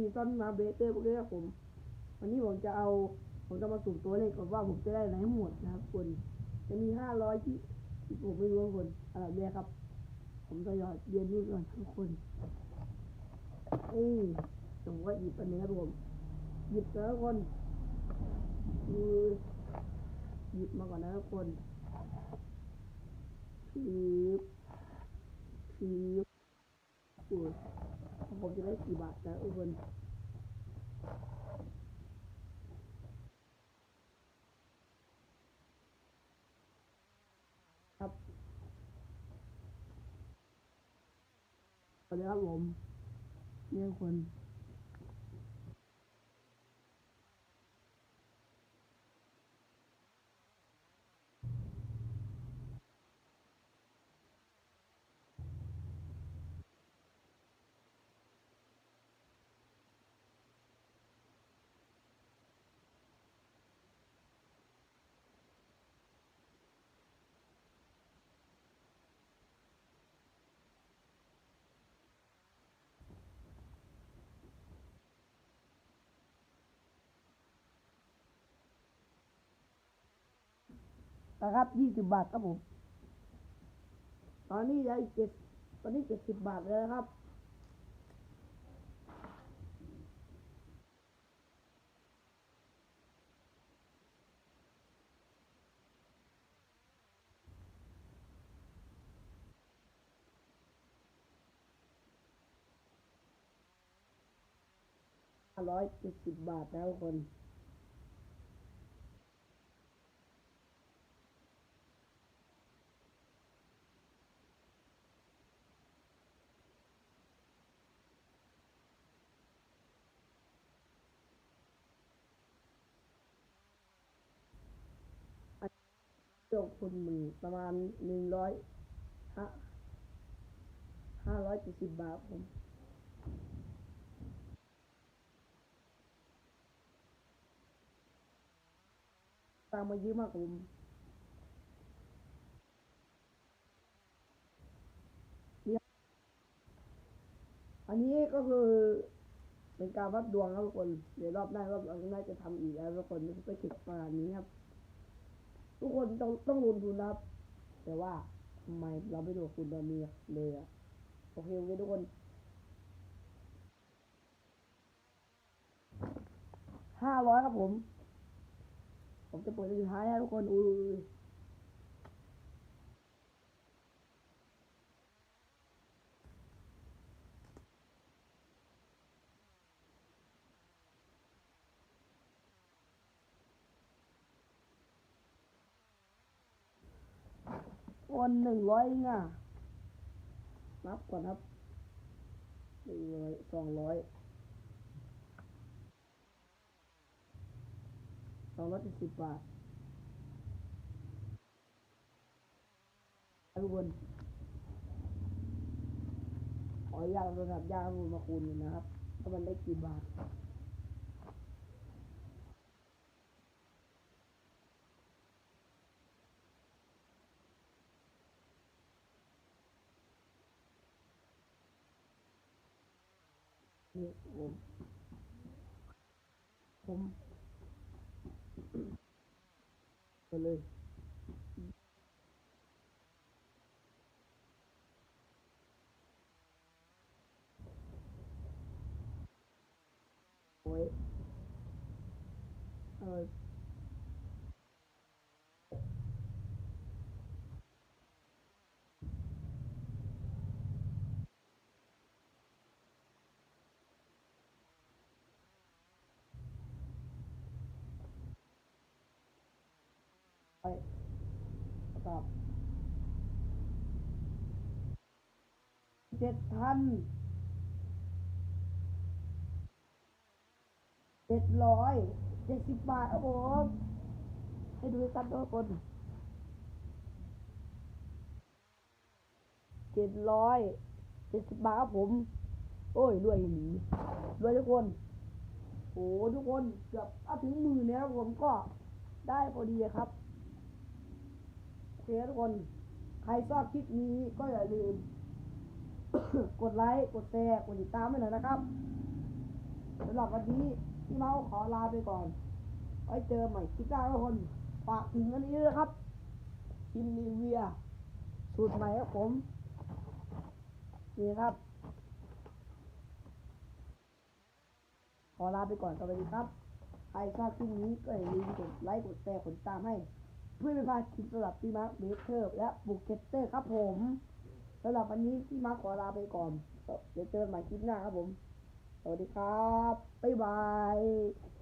ซีซอนมาเบเตอร์พวกนี้ครับผม วันนี้ผมจะเอา ผมจะมาสุ่มตัวเลขก่อนว่าผมจะได้อะไรทั้งหมดนะครับคน จะมีห้าร้อยที่ที่ผมไม่รู้คนอะไรเนี่ยครับ ผมจะหยอดเรียนรู้ก่อนทุกคนนี่ผมก็หยิบอันนี้ครับผม หยิบแล้วทุกคนคือหยิบมาก่อนนะทุกคนชืบชืบโอ้ย ผมจะได้กี่บาทแต่อุบลครับสวัสดีครับผมเนี่ยคน นะครับยี่สิบบาทครับผม ตอนนี้ได้เจ็ดตอนนี้เจ็ดสิบบาทแล้วนะครับห้าร้อยเจ็ดสิบบาทนะทุกคน ลงทุนหนึ่งประมาณหนึ่งร้อยห้าห้าร้อยเจ็ดสิบบาทผมตามมาเยอะมากครับผมอันนี้ก็คือเป็นการวัดดวงครับทุกคน เดี๋ยวรอบหน้ารอบหลังน้าจะทำอีกแล้วทุกคนไม่ใช่ไปถึงประมาณนี้ครับ ทุกคนต้องต้องลงทุนนะครับ แต่ว่าทำไมเราไม่ลงทุนตอนนี้เลยอะโอเคโอเคทุกคนห้าร้อยครับผม ผมจะเปิดสุดท้ายนะทุกคนอุ้ย คนหนึ่งร้อยง่ะนับก่อนครับหนึ่งร้อยสองร้อยสองร้อยเจ็ดสิบบาททุกคนขออนุญาตโทรศัพท์ยากรูมาคูณนะครับว่ามันได้กี่บาท นี่ผมผมไปเลยโอ้ยเออ ไปตอบเจ็ดพันเจ็ดร้อยเจ็ดสิบบาทครับผมให้ดูกันทุกคนเจ็ดร้อยเจ็ดสิบบาทครับผม โอ้ยรวยหนีรวยทุกคนโอ้ทุกคนเกือบเอาถึงหมื่นแล้วผมก็ได้พอดีครับ เคทุกคน ใครชอบคลิปนี้ก็อย่าลืม กดไลค์ กดแชร์ กดติดตามให้หน่อยนะครับสำหรับวันนี้พี่เมาขอลาไปก่อน ไว้เจอใหม่คลิปหน้าทุกคน ฝากถึงอันนี้ด้วยนะครับชิมนิเวีย สูตรใหม่ครับผม นี่ครับ ขอลาไปก่อนสวัสดีครับ ใครชอบคลิปนี้ก็อย่าลืมกดไลค์ กดแชร์ กดติดตามให้ เพื่อไม่พาดคลิปสำหรับพี่มาร์คเบเกอร์และบุกเกตเตอร์ครับผมสำหรับวันนี้พี่มาร์คขอลาไปก่อนเดี๋ยวเจอกันใหม่คลิปหน้าครับผม สวัสดีครับ บ๊ายบาย